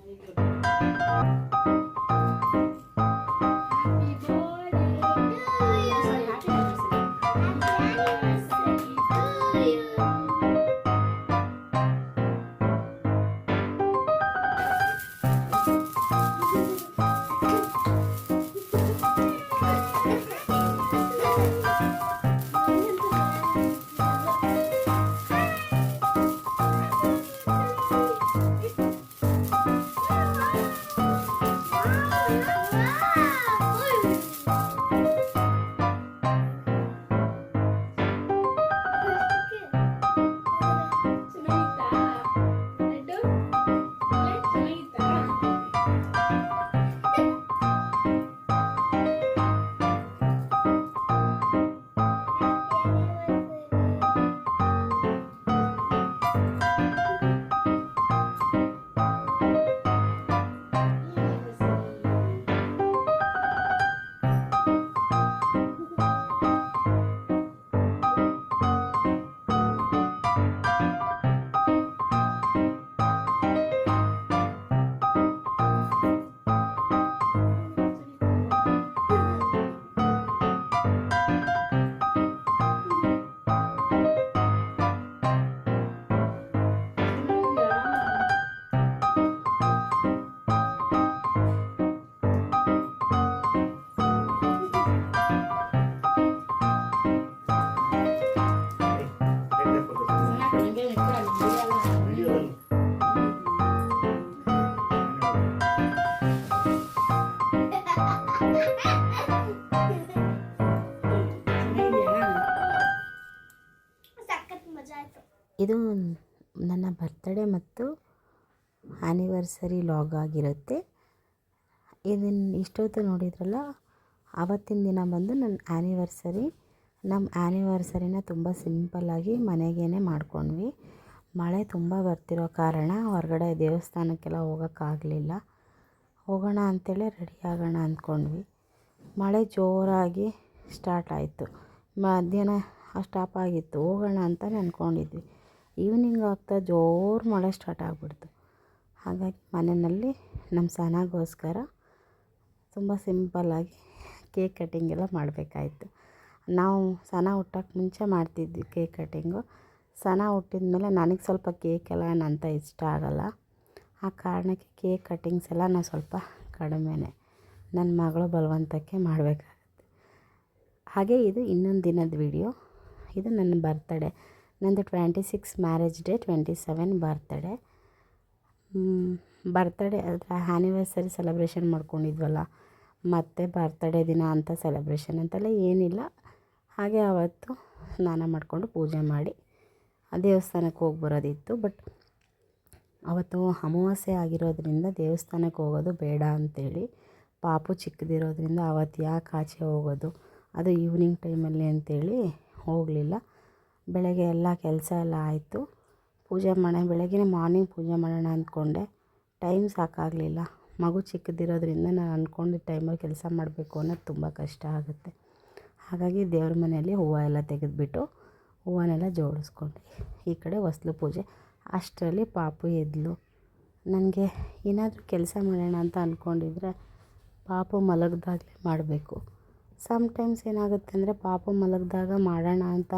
Mummy ಇದು ನನ್ನ birthday ಮತ್ತು ಆ್ಯನಿವರ್ಸರಿ ಲಾಗ್ ಆಗಿರುತ್ತೆ. ಇದನ್ನು ಇಷ್ಟೊತ್ತು ನೋಡಿದ್ರಲ್ಲ ಆವತ್ತಿನ ದಿನ ಬಂದು ನನ್ನ ಆ್ಯನಿವರ್ಸರಿ ನಮ್ಮ ಆ್ಯನಿವರ್ಸರಿನ ತುಂಬ ಸಿಂಪಲ್ಲಾಗಿ ಮನೆಗೇ ಮಾಡ್ಕೊಂಡ್ವಿ. ಮಳೆ ತುಂಬ ಬರ್ತಿರೋ ಕಾರಣ ಹೊರಗಡೆ ದೇವಸ್ಥಾನಕ್ಕೆಲ್ಲ ಹೋಗೋಕ್ಕಾಗಲಿಲ್ಲ. ಹೋಗೋಣ ಅಂತೇಳಿ ರೆಡಿ ಆಗೋಣ ಅಂದ್ಕೊಂಡ್ವಿ. ಮಳೆ ಜೋರಾಗಿ ಸ್ಟಾರ್ಟ್ ಆಯಿತು. ಮಧ್ಯಾಹ್ನ ಸ್ಟಾಪ್ ಆಗಿತ್ತು. ಹೋಗೋಣ ಅಂತಲೇ ಅಂದ್ಕೊಂಡಿದ್ವಿ. ಈವ್ನಿಂಗ್ ಆಗ್ತಾ ಜೋರು ಮಳೆ ಸ್ಟಾರ್ಟ್ ಆಗಿಬಿಡ್ತು. ಹಾಗಾಗಿ ಮನೆಯಲ್ಲಿ ನಮ್ಮ ಸನಗೋಸ್ಕರ ತುಂಬ ಸಿಂಪಲ್ಲಾಗಿ ಕೇಕ್ ಕಟ್ಟಿಂಗ್ ಎಲ್ಲ ಮಾಡಬೇಕಾಯಿತು. ನಾವು ಸನ ಹುಟ್ಟೋಕ್ಕೆ ಮುಂಚೆ ಮಾಡ್ತಿದ್ವಿ ಕೇಕ್ ಕಟ್ಟಿಂಗು ಸನ ಹುಟ್ಟಿದ ಮೇಲೆ ನನಗೆ ಸ್ವಲ್ಪ ಕೇಕೆಲ್ಲ ಏನಂತ ಇಷ್ಟ ಆಗೋಲ್ಲ. ಆ ಕಾರಣಕ್ಕೆ ಕೇಕ್ ಕಟ್ಟಿಂಗ್ಸ್ ಎಲ್ಲ ನಾನು ಸ್ವಲ್ಪ ಕಡಿಮೆನೆ. ನನ್ನ ಮಗಳು ಬಲವಂತಕ್ಕೆ ಮಾಡಬೇಕಾಗತ್ತೆ. ಹಾಗೆ ಇದು ಇನ್ನೊಂದು ದಿನದ ವಿಡಿಯೋ ಇದು ನನ್ನ ಬರ್ತಡೇ ನಂದು twenty six marriage day, twenty seven birthday. Birthday ಅದರ ಆ್ಯನಿವರ್ಸರಿ ಸೆಲೆಬ್ರೇಷನ್ ಮಾಡ್ಕೊಂಡಿದ್ವಲ್ಲ. ಮತ್ತು ಬರ್ತಡೇ ದಿನ ಅಂತ ಸೆಲೆಬ್ರೇಷನ್ ಅಂತೆಲ್ಲ ಏನಿಲ್ಲ. ಹಾಗೆ ಆವತ್ತು ಸ್ನಾನ ಮಾಡಿಕೊಂಡು ಪೂಜೆ ಮಾಡಿ ದೇವಸ್ಥಾನಕ್ಕೆ ಹೋಗಿ ಬರೋದಿತ್ತು. ಬಟ್ ಅವತ್ತು ಅಮಾವಾಸ್ಯೆ ಆಗಿರೋದ್ರಿಂದ ದೇವಸ್ಥಾನಕ್ಕೆ ಹೋಗೋದು ಬೇಡ ಅಂತೇಳಿ, ಪಾಪು ಚಿಕ್ಕದಿರೋದ್ರಿಂದ ಅವತ್ತು ಯಾಕೆ ಆಚೆ ಹೋಗೋದು, ಅದು ಈವ್ನಿಂಗ್ ಟೈಮಲ್ಲಿ ಅಂತೇಳಿ ಹೋಗಲಿಲ್ಲ. ಬೆಳಗ್ಗೆ ಎಲ್ಲ ಕೆಲಸ ಎಲ್ಲ ಆಯಿತು. ಪೂಜೆ ಮಾಡೋಣ ಬೆಳಗ್ಗೆ ಮಾರ್ನಿಂಗ್ ಪೂಜೆ ಮಾಡೋಣ ಅಂದ್ಕೊಂಡೆ. ಟೈಮ್ ಸಾಕಾಗಲಿಲ್ಲ. ಮಗು ಚಿಕ್ಕದಿರೋದ್ರಿಂದ ನಾನು ಅಂದ್ಕೊಂಡಿದ್ದ ಟೈಮಲ್ಲಿ ಕೆಲಸ ಮಾಡಬೇಕು ಅನ್ನೋದು ತುಂಬ ಕಷ್ಟ ಆಗುತ್ತೆ. ಹಾಗಾಗಿ ದೇವ್ರ ಮನೆಯಲ್ಲಿ ಹೂವು ಎಲ್ಲ ತೆಗೆದುಬಿಟ್ಟು ಹೂವನ್ನೆಲ್ಲ ಜೋಡಿಸ್ಕೊಂಡೆ. ಈ ಕಡೆ ಹೊಸ್ಲು ಪೂಜೆ. ಅಷ್ಟರಲ್ಲಿ ಪಾಪು ಎದ್ಲು. ನನಗೆ ಏನಾದರೂ ಕೆಲಸ ಮಾಡೋಣ ಅಂತ ಅಂದ್ಕೊಂಡಿದ್ರೆ ಪಾಪು ಮಲಗಿದಾಗಲೇ ಮಾಡಬೇಕು. ಸಮ್ಟೈಮ್ಸ್ ಏನಾಗುತ್ತೆ ಅಂದರೆ ಪಾಪು ಮಲಗಿದಾಗ ಮಾಡೋಣ ಅಂತ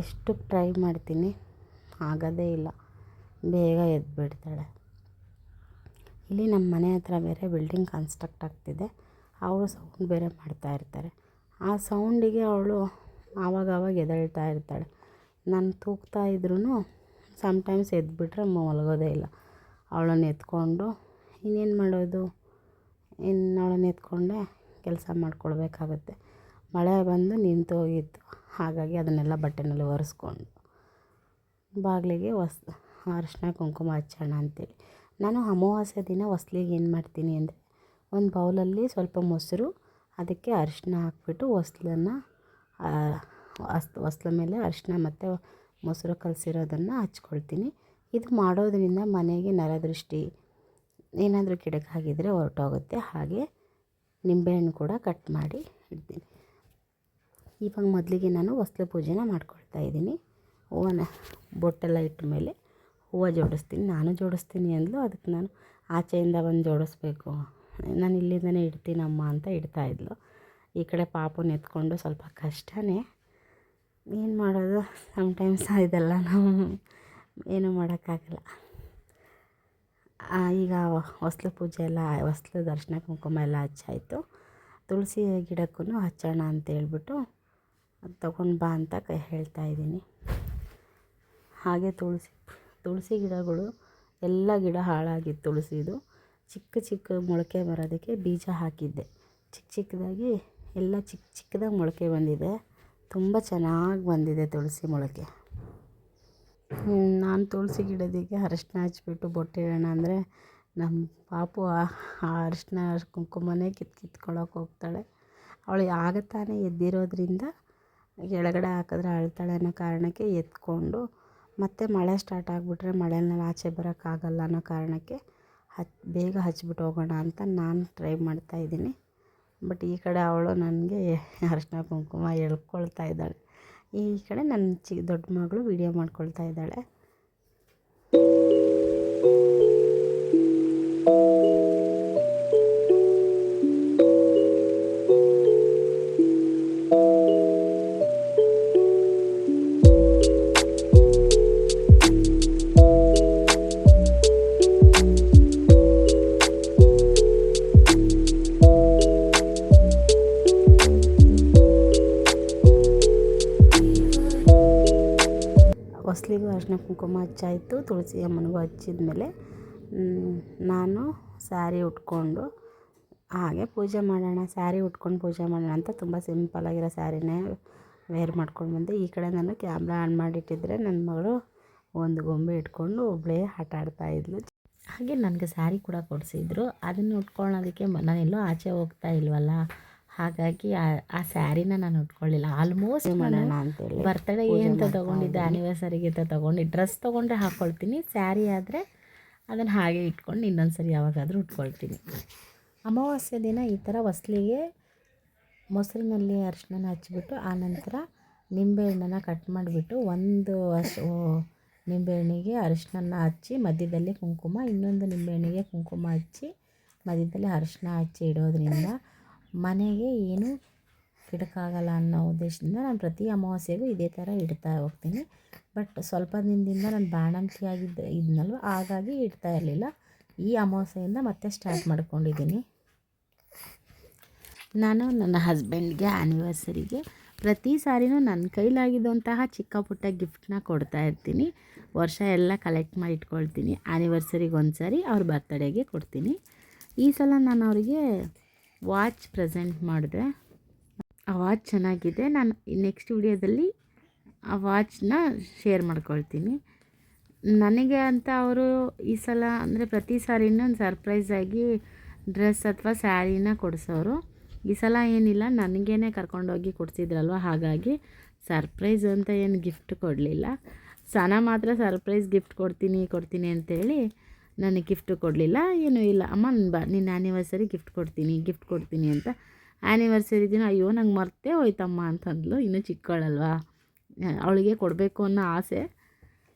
ಎಷ್ಟು ಟ್ರೈ ಮಾಡ್ತೀನಿ, ಆಗೋದೇ ಇಲ್ಲ. ಬೇಗ ಎದ್ದುಬಿಡ್ತಾಳೆ ಇಲ್ಲಿ ನಮ್ಮ ಮನೆ ಹತ್ರ ಬೇರೆ ಬಿಲ್ಡಿಂಗ್ ಕನ್ಸ್ಟ್ರಕ್ಟ್ ಆಗ್ತಿದೆ. ಅವರು ಸೌಂಡ್ ಬೇರೆ ಮಾಡ್ತಾ ಇರ್ತಾರೆ. ಆ ಸೌಂಡಿಗೆ ಅವಳು ಆವಾಗವಾಗ ಎದ್ದೇಳ್ತಾ ಇರ್ತಾಳೆ. ನಾನು ತೂಗ್ತಾ ಇದ್ರೂ ಸಮ್ಟೈಮ್ಸ್ ಎದ್ದುಬಿಟ್ರೆ ಮಲಗೋದೇ ಇಲ್ಲ. ಅವಳನ್ನು ಎತ್ಕೊಂಡು ಇನ್ನೇನು ಮಾಡೋದು? ಇನ್ನು ಅವಳನ್ನು ಎತ್ಕೊಂಡೆ ಕೆಲಸ ಮಾಡ್ಕೊಳ್ಬೇಕಾಗತ್ತೆ. ಮಳೆ ಬಂದು ನಿಂತು ಹೋಗಿತ್ತು. ಹಾಗಾಗಿ ಅದನ್ನೆಲ್ಲ ಬಟ್ಟೆನಲ್ಲಿ ಒರೆಸ್ಕೊಂಡು ಬಾಗಿಲಿಗೆ ಹೊಸ್, ಅರಿಶಿನ ಕುಂಕುಮ ಹಚ್ಚೋಣ ಅಂತೇಳಿ. ನಾನು ಅಮಾವಾಸ್ಯೆ ದಿನ ಹೊಸ್ಲಿಗೆ ಏನು ಮಾಡ್ತೀನಿ ಅಂದರೆ ಒಂದು ಬೌಲಲ್ಲಿ ಸ್ವಲ್ಪ ಮೊಸರು, ಅದಕ್ಕೆ ಅರಿಶಿನ ಹಾಕ್ಬಿಟ್ಟು ಹೊಸ್ಲನ್ನು ಹೊಸ್, ಹೊಸ್ಲ ಮೇಲೆ ಅರಿಶಿನ ಮತ್ತು ಮೊಸರು ಕಲಸಿರೋದನ್ನು ಹಚ್ಕೊಳ್ತೀನಿ. ಇದು ಮಾಡೋದರಿಂದ ಮನೆಗೆ ನರದೃಷ್ಟಿ ಏನಾದರೂ ಕೆಡುಕಾಗಿದ್ದರೆ ಹೊರಟೋಗುತ್ತೆ. ಹಾಗೆ ನಿಂಬೆಹಣ್ಣು ಕೂಡ ಕಟ್ ಮಾಡಿ ಇಡ್ತೀನಿ. ಇವಾಗ ಮೊದಲಿಗೆ ನಾನು ಹೊಸ್ಲು ಪೂಜೆನ ಮಾಡ್ಕೊಳ್ತಾ ಇದ್ದೀನಿ. ಹೂವನ್ನ ಬೊಟ್ಟೆಲ್ಲ ಇಟ್ಟ ಮೇಲೆ ಹೂವು ಜೋಡಿಸ್ತೀನಿ, ನಾನು ಜೋಡಿಸ್ತೀನಿ ಅಂದ್ಲು. ಅದಕ್ಕೆ ನಾನು ಆಚೆಯಿಂದ ಬಂದು ಜೋಡಿಸ್ಬೇಕು. ನಾನು ಇಲ್ಲಿಂದನೇ ಇಡ್ತೀನಮ್ಮ ಅಂತ ಇಡ್ತಾಯಿದ್ಲು ಈ ಕಡೆ ಪಾಪುನ ಎತ್ಕೊಂಡು ಸ್ವಲ್ಪ ಕಷ್ಟನೇ. ಏನು ಮಾಡೋದು? ಸಮಟೈಮ್ಸ್ ಇದೆಲ್ಲ ನಾವು ಏನೂ ಮಾಡೋಕ್ಕಾಗಲ್ಲ. ಈಗ ಹೊಸ್ಲು ಪೂಜೆ ಎಲ್ಲ, ಹೊಸ್ಲು ದರ್ಶನ ಕುಂಕುಮ ಎಲ್ಲ ಹಚ್ಚಾಯಿತು. ತುಳಸಿ ಗಿಡಕ್ಕೂ ಹಚ್ಚೋಣ ಅಂತ ಹೇಳ್ಬಿಟ್ಟು ಅದು ತೊಗೊಂಡು ಬಾ ಅಂತ ಕ ಹೇಳ್ತಾ ಇದ್ದೀನಿ. ಹಾಗೆ ತುಳಸಿ ತುಳಸಿ ಗಿಡಗಳು ಎಲ್ಲ ಗಿಡ ಹಾಳಾಗಿತ್ತು ತುಳಸಿದು. ಚಿಕ್ಕ ಚಿಕ್ಕ ಮೊಳಕೆ ಬರೋದಕ್ಕೆ ಬೀಜ ಹಾಕಿದ್ದೆ. ಚಿಕ್ಕ ಚಿಕ್ಕದಾಗಿ ಎಲ್ಲ ಚಿಕ್ಕ ಚಿಕ್ಕದಾಗಿ ಮೊಳಕೆ ಬಂದಿದೆ. ತುಂಬ ಚೆನ್ನಾಗಿ ಬಂದಿದೆ ತುಳಸಿ ಮೊಳಕೆ. ನಾನು ತುಳಸಿ ಗಿಡದಿಗೆ ಅರಶಿನ ಹಚ್ಬಿಟ್ಟು ಬೊಟ್ಟಿಡೋಣ ಅಂದರೆ ನಮ್ಮ ಪಾಪು ಆ ಅರಶಿನ ಕುಂಕುಮನೇ ಕಿತ್ಕೊಳ್ಳೋಕೆ ಹೋಗ್ತಾಳೆ. ಅವಳು ಆಗ ತಾನೇ ಎದ್ದಿರೋದ್ರಿಂದ ಕೆಳಗಡೆ ಹಾಕಿದ್ರೆ ಅಳ್ತಾಳೆ ಅನ್ನೋ ಕಾರಣಕ್ಕೆ ಎತ್ಕೊಂಡು ಮತ್ತೆ ಮಳೆ ಸ್ಟಾರ್ಟ್ ಆಗಿಬಿಟ್ರೆ ಮಳೆನಲ್ಲಿ ಆಚೆ ಬರೋಕ್ಕಾಗಲ್ಲ ಅನ್ನೋ ಕಾರಣಕ್ಕೆ ಹಚ್, ಬೇಗ ಹಚ್ಬಿಟ್ಟು ಹೋಗೋಣ ಅಂತ ನಾನು ಟ್ರೈ ಮಾಡ್ತಾ ಇದ್ದೀನಿ. ಬಟ್ ಈ ಕಡೆ ಅವಳು ನನಗೆ ಅರಶಿನ ಕುಂಕುಮ ಎಳ್ಕೊಳ್ತಾ ಇದ್ದಾಳೆ. ಈ ಕಡೆ ನನ್ನ ಚಿ, ದೊಡ್ಡ ಮಗಳು ವೀಡಿಯೋ ಮಾಡ್ಕೊಳ್ತಾ ಇದ್ದಾಳೆ. ಹೊಸ್ಲಿಗೂ ಅರಿಶಿನ ಕುಂಕುಮ ಹಚ್ಚಾಯಿತು, ತುಳಸಿ ಅಮ್ಮನಿಗೂ ಹಚ್ಚಿದ ಮೇಲೆ ನಾನು ಸ್ಯಾರಿ ಉಟ್ಕೊಂಡು, ಹಾಗೆ ಪೂಜೆ ಮಾಡೋಣ, ಸ್ಯಾರಿ ಉಟ್ಕೊಂಡು ಪೂಜೆ ಮಾಡೋಣ ಅಂತ ತುಂಬ ಸಿಂಪಲಾಗಿರೋ ಸ್ಯಾರಿನೇ ವೇರ್ ಮಾಡ್ಕೊಂಡು ಬಂದೆ. ಈ ಕಡೆ ನಾನು ಕ್ಯಾಮ್ರಾ ಆನ್ ಮಾಡಿಟ್ಟಿದ್ರೆ ನನ್ನ ಮಗಳು ಒಂದು ಗೊಂಬೆ ಇಟ್ಕೊಂಡು ಒಬ್ಬಳೇ ಆಟ ಆಡ್ತಾಯಿದ್ಲು ಹಾಗೆ ನನಗೆ ಸ್ಯಾರಿ ಕೂಡ ಕೊಡಿಸಿದ್ರು. ಅದನ್ನು ಉಟ್ಕೊಳ್ಳೋದಕ್ಕೆ ನಾನೆಲ್ಲೋ ಆಚೆ ಹೋಗ್ತಾ ಇಲ್ವಲ್ಲ? ಹಾಗಾಗಿ ಆ ಆ ಸ್ಯಾರಿನ ನಾನು ಉಟ್ಕೊಳ್ಳಿಲ್ಲ. ಆಲ್ಮೋಸ್ಟ್ ಮಾಡೋಣ ಅಂತೇಳಿ ಬರ್ತಡೇಗೆ ಅಂತ ತೊಗೊಂಡಿದ್ದೆ ಆ್ಯನಿವರ್ಸರಿಗೆ ಅಂತ ತೊಗೊಂಡು ಡ್ರೆಸ್ ತೊಗೊಂಡ್ರೆ ಹಾಕ್ಕೊಳ್ತೀನಿ ಸ್ಯಾರಿ ಆದರೆ ಅದನ್ನು ಹಾಗೆ ಇಟ್ಕೊಂಡು ಇನ್ನೊಂದು ಸರಿ ಯಾವಾಗಾದರೂ ಉಟ್ಕೊಳ್ತೀನಿ. ಅಮಾವಾಸ್ಯೆ ದಿನ ಈ ಥರ ಹೊಸ್ಲಿಗೆ ಮೊಸರಿನಲ್ಲಿ ಅರಿಶಿನ ಹಚ್ಬಿಟ್ಟು ನಂತರ ನಿಂಬೆಹಣ್ಣನ್ನು ಕಟ್ ಮಾಡಿಬಿಟ್ಟು ಒಂದು ಅಶ್ ನಿಂಬೆಹಣ್ಣಿಗೆ ಅರಿಶಿನ ಹಚ್ಚಿ ಮಧ್ಯದಲ್ಲಿ ಕುಂಕುಮ ಇನ್ನೊಂದು ನಿಂಬೆಹಣ್ಣಿಗೆ ಕುಂಕುಮ ಹಚ್ಚಿ ಮಧ್ಯದಲ್ಲಿ ಅರಿಶಿನ ಹಚ್ಚಿ ಇಡೋದ್ರಿಂದ ಮನೆಗೆ ಏನೂ ಇಡೋಕ್ಕಾಗಲ್ಲ ಅನ್ನೋ ಉದ್ದೇಶದಿಂದ ನಾನು ಪ್ರತಿ ಅಮಾವಾಸ್ಯೆಗೂ ಇದೇ ಥರ ಇಡ್ತಾ ಹೋಗ್ತೀನಿ. ಬಟ್ ಸ್ವಲ್ಪ ದಿನದಿಂದ ನಾನು ಬಾಣಂತಿ ಆಗಿದ್ದ ಇದ್ನಲ್ವ, ಹಾಗಾಗಿ ಇಡ್ತಾ ಇರಲಿಲ್ಲ. ಈ ಅಮಾವಾಸ್ಯೆಯಿಂದ ಮತ್ತೆ ಸ್ಟಾರ್ಟ್ ಮಾಡ್ಕೊಂಡಿದ್ದೀನಿ. ನಾನು ನನ್ನ ಹಸ್ಬೆಂಡ್ಗೆ ಆ್ಯನಿವರ್ಸರಿಗೆ ಪ್ರತಿ ಸಾರಿನೂ ನನ್ನ ಕೈಲಾಗಿದ್ದಂತಹ ಚಿಕ್ಕ ಪುಟ್ಟ ಗಿಫ್ಟನ್ನ ಕೊಡ್ತಾ ಇರ್ತೀನಿ. ವರ್ಷ ಎಲ್ಲ ಕಲೆಕ್ಟ್ ಮಾಡಿ ಇಟ್ಕೊಳ್ತೀನಿ. ಆ್ಯನಿವರ್ಸರಿಗೆ ಒಂದು ಸಾರಿ ಅವ್ರ ಬರ್ತಡೇಗೆ ಕೊಡ್ತೀನಿ. ಈ ಸಲ ನಾನು ಅವರಿಗೆ ವಾಚ್ ಪ್ರೆಸೆಂಟ್ ಮಾಡಿದೆ ಆ ವಾಚ್ ಚೆನ್ನಾಗಿದೆ. ನಾನು ನೆಕ್ಸ್ಟ್ ವಿಡಿಯೋದಲ್ಲಿ ಆ ವಾಚ್ನ ಶೇರ್ ಮಾಡ್ಕೊಳ್ತೀನಿ. ನನಗೆ ಅಂತ ಅವರು ಈ ಸಲ ಅಂದರೆ ಪ್ರತಿ ಸಾರಿನೂ ಒಂದು ಸರ್ಪ್ರೈಸಾಗಿ ಡ್ರೆಸ್ ಅಥವಾ ಸ್ಯಾರಿನ ಕೊಡಿಸೋರು. ಈ ಸಲ ಏನಿಲ್ಲ, ನನಗೇನೆ ಕರ್ಕೊಂಡೋಗಿ ಕೊಡ್ಸಿದ್ರಲ್ವ, ಹಾಗಾಗಿ ಸರ್ಪ್ರೈಸ್ ಅಂತ ಏನು ಗಿಫ್ಟ್ ಕೊಡಲಿಲ್ಲ. ಸನ ಮಾತ್ರ ಸರ್ಪ್ರೈಸ್ ಗಿಫ್ಟ್ ಕೊಡ್ತೀನಿ ಕೊಡ್ತೀನಿ ಅಂತೇಳಿ ನನಗೆ ಗಿಫ್ಟ್ ಕೊಡಲಿಲ್ಲ, ಏನೂ ಇಲ್ಲ. ಅಮ್ಮ ಬಾ, ನಿನ್ನ ಆ್ಯನಿವರ್ಸರಿ ಗಿಫ್ಟ್ ಕೊಡ್ತೀನಿ ಗಿಫ್ಟ್ ಕೊಡ್ತೀನಿ ಅಂತ. ಆ್ಯನಿವರ್ಸರಿ ದಿನ, ಅಯ್ಯೋ, ನಂಗೆ ಮರ್ತೇ ಹೋಯ್ತಮ್ಮ ಅಂತಂದ್ಲು. ಇನ್ನೂ ಚಿಕ್ಕವಳಲ್ವಾ? ಅವಳಿಗೆ ಕೊಡಬೇಕು ಅನ್ನೋ ಆಸೆ.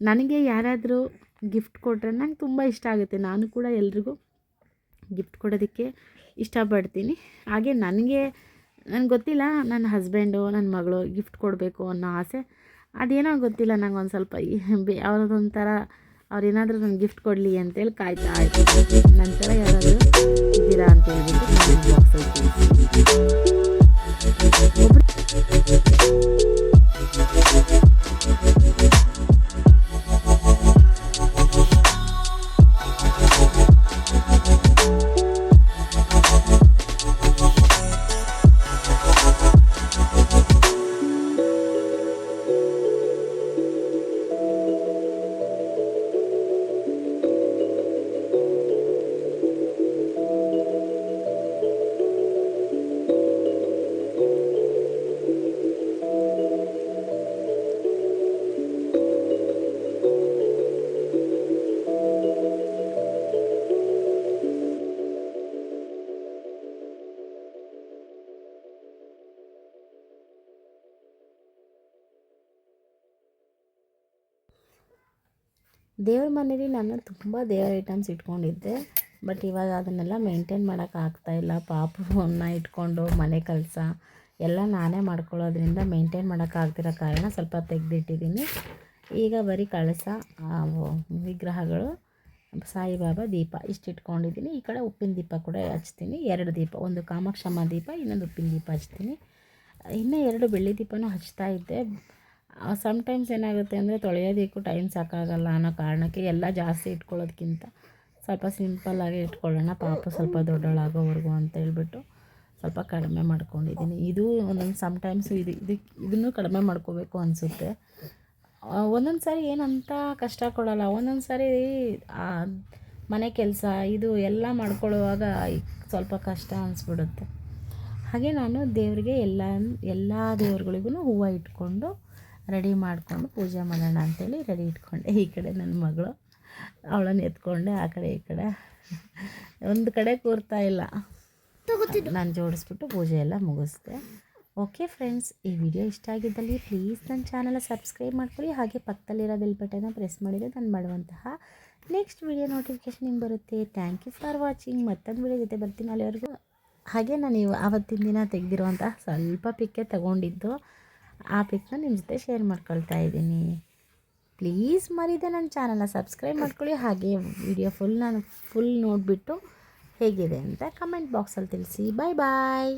ನನಗೆ ಯಾರಾದರೂ ಗಿಫ್ಟ್ ಕೊಟ್ಟರೆ ನಂಗೆ ತುಂಬ ಇಷ್ಟ ಆಗುತ್ತೆ. ನಾನು ಕೂಡ ಎಲ್ರಿಗೂ ಗಿಫ್ಟ್ ಕೊಡೋದಕ್ಕೆ ಇಷ್ಟಪಡ್ತೀನಿ. ಹಾಗೆ ನನಗೆ ನನಗೆ ಗೊತ್ತಿಲ್ಲ, ನನ್ನ ಹಸ್ಬೆಂಡು ನನ್ನ ಮಗಳು ಗಿಫ್ಟ್ ಕೊಡಬೇಕು ಅನ್ನೋ ಆಸೆ. ಅದೇನೋ ಗೊತ್ತಿಲ್ಲ ನಂಗೆ ಒಂದು ಸ್ವಲ್ಪ ಅವ್ರದ್ದೊಂಥರ ಅವ್ರೇನಾದರೂ ನಂಗೆ ಗಿಫ್ಟ್ ಕೊಡಲಿ ಅಂತೇಳಿ ಕಾಯ್ತಾ ಇರ್ತೀನಿ ನಂತರ ಯಾರಾದರೂ ಇದ್ದೀರಾ ಅಂತ ಹೇಳ್ಬಿಟ್ಟು ಬಾಕ್ಸ್ ದೇವ್ರ ಮನೇಲಿ ನಾನು ತುಂಬ ದೇವ್ರ ಐಟಮ್ಸ್ ಇಟ್ಕೊಂಡಿದ್ದೆ ಬಟ್ ಇವಾಗ ಅದನ್ನೆಲ್ಲ ಮೇಂಟೈನ್ ಮಾಡೋಕ್ಕಾಗ್ತಾಯಿಲ್ಲ ಪಾಪುವನ್ನ ಇಟ್ಕೊಂಡು ಮನೆ ಕೆಲಸ ಎಲ್ಲ ನಾನೇ ಮಾಡ್ಕೊಳ್ಳೋದ್ರಿಂದ ಮೇಂಟೈನ್ ಮಾಡೋಕ್ಕಾಗ್ತಿರೋ ಕಾರಣ ಸ್ವಲ್ಪ ತೆಗೆದಿಟ್ಟಿದ್ದೀನಿ. ಈಗ ಬರೀ ಕಳಸ ವಿಗ್ರಹಗಳು, ಸಾಯಿಬಾಬಾ ದೀಪ ಇಷ್ಟು ಇಟ್ಕೊಂಡಿದ್ದೀನಿ. ಈ ಕಡೆ ಉಪ್ಪಿನ ದೀಪ ಕೂಡ ಹಚ್ತೀನಿ. ಎರಡು ದೀಪ, ಒಂದು ಕಾಮಾಕ್ಷಮ್ಮ ದೀಪ, ಇನ್ನೊಂದು ಉಪ್ಪಿನ ದೀಪ ಹಚ್ತೀನಿ. ಇನ್ನೂ ಎರಡು ಬೆಳ್ಳಿ ದೀಪನೂ ಹಚ್ತಾ ಇದ್ದೆ. ಸಮ್ಟೈಮ್ಸ್ ಏನಾಗುತ್ತೆ ಅಂದರೆ ತೊಳೆಯೋದಕ್ಕೂ ಟೈಮ್ ಸಾಕಾಗಲ್ಲ ಅನ್ನೋ ಕಾರಣಕ್ಕೆ ಎಲ್ಲ ಜಾಸ್ತಿ ಇಟ್ಕೊಳ್ಳೋದಕ್ಕಿಂತ ಸ್ವಲ್ಪ ಸಿಂಪಲ್ಲಾಗಿ ಇಟ್ಕೊಳ್ಳೋಣ. ಪಾಪ ಸ್ವಲ್ಪ ದೊಡ್ಡವಳಾಗೋವರೆಗೂ ಅಂತ ಹೇಳ್ಬಿಟ್ಟು ಸ್ವಲ್ಪ ಕಡಿಮೆ ಮಾಡ್ಕೊಂಡಿದ್ದೀನಿ. ಇದು ಒಂದೊಂದು ಸಮ್ಟೈಮ್ಸು ಇದು ಇದಕ್ಕೆ ಇದನ್ನು ಕಡಿಮೆ ಮಾಡ್ಕೋಬೇಕು ಅನಿಸುತ್ತೆ. ಒಂದೊಂದು ಸಾರಿ ಏನಂತ ಕಷ್ಟ ಕೊಡೋಲ್ಲ. ಒಂದೊಂದು ಸಾರಿ ಮನೆ ಕೆಲಸ, ಇದು ಎಲ್ಲ ಮಾಡ್ಕೊಳ್ಳುವಾಗ ಸ್ವಲ್ಪ ಕಷ್ಟ ಅನಿಸ್ಬಿಡುತ್ತೆ. ಹಾಗೆ ನಾನು ದೇವರಿಗೆ ಎಲ್ಲ ಎಲ್ಲ ದೇವ್ರುಗಳಿಗೂ ಹೂವು ಇಟ್ಕೊಂಡು ರೆಡಿ ಮಾಡಿಕೊಂಡು ಪೂಜೆ ಮಾಡೋಣ ಅಂತೇಳಿ ರೆಡಿ ಇಟ್ಕೊಂಡೆ. ಈ ಕಡೆ ನನ್ನ ಮಗಳು, ಅವಳನ್ನು ಎತ್ಕೊಂಡೆ, ಆ ಕಡೆ ಈ ಕಡೆ. ಒಂದು ಕಡೆ ಕೂರ್ತಾ ಇಲ್ಲ. ನಾನು ಜೋಡಿಸ್ಬಿಟ್ಟು ಪೂಜೆ ಎಲ್ಲ ಮುಗಿಸ್ದೆ. ಓಕೆ ಫ್ರೆಂಡ್ಸ್ ಈ ವಿಡಿಯೋ ಇಷ್ಟ ಆಗಿದ್ದಲ್ಲಿ ಪ್ಲೀಸ್ ನನ್ನ ಚಾನಲ್ ಸಬ್ಸ್ಕ್ರೈಬ್ ಮಾಡ್ಕೊಳ್ಳಿ. ಹಾಗೆ ಪಕ್ಕದಲ್ಲಿರೋ ಬೆಲ್ ಬಟನ್ನ ಪ್ರೆಸ್ ಮಾಡಿದರೆ ನಾನು ಮಾಡುವಂತಹ ನೆಕ್ಸ್ಟ್ ವಿಡಿಯೋ ನೋಟಿಫಿಕೇಶನ್ ನಿಮ್ಗೆ ಬರುತ್ತೆ. ಥ್ಯಾಂಕ್ ಯು ಫಾರ್ ವಾಚಿಂಗ್ ಮತ್ತೊಂದು ವಿಡಿಯೋ ಜೊತೆ ಬರ್ತೀನಿ ಅಲ್ಲಿವರೆಗೂ. ಹಾಗೆ ನಾನು ಇವ ಆವತ್ತಿನ ದಿನ ತೆಗೆದಿರುವಂತಹ ಸ್ವಲ್ಪ ಪಿಕ್ಕೆ ತಗೊಂಡಿದ್ದು. ಆ ಪಿಕ್ನ ನಿಮ್ಮ ಜೊತೆ ಶೇರ್ ಮಾಡ್ಕೊಳ್ತಾ ಇದ್ದೀನಿ. ಪ್ಲೀಸ್ ಮರಿದೆ ನನ್ನ ಚಾನಲ್ನ ಸಬ್ಸ್ಕ್ರೈಬ್ ಮಾಡ್ಕೊಳ್ಳಿ. ಹಾಗೆ ವಿಡಿಯೋ ಫುಲ್ ನಾನು ಫುಲ್ ನೋಡಿಬಿಟ್ಟು ಹೇಗಿದೆ ಅಂತ ಕಮೆಂಟ್ ಬಾಕ್ಸಲ್ಲಿ ತಿಳಿಸಿ. ಬಾಯ್ ಬಾಯ್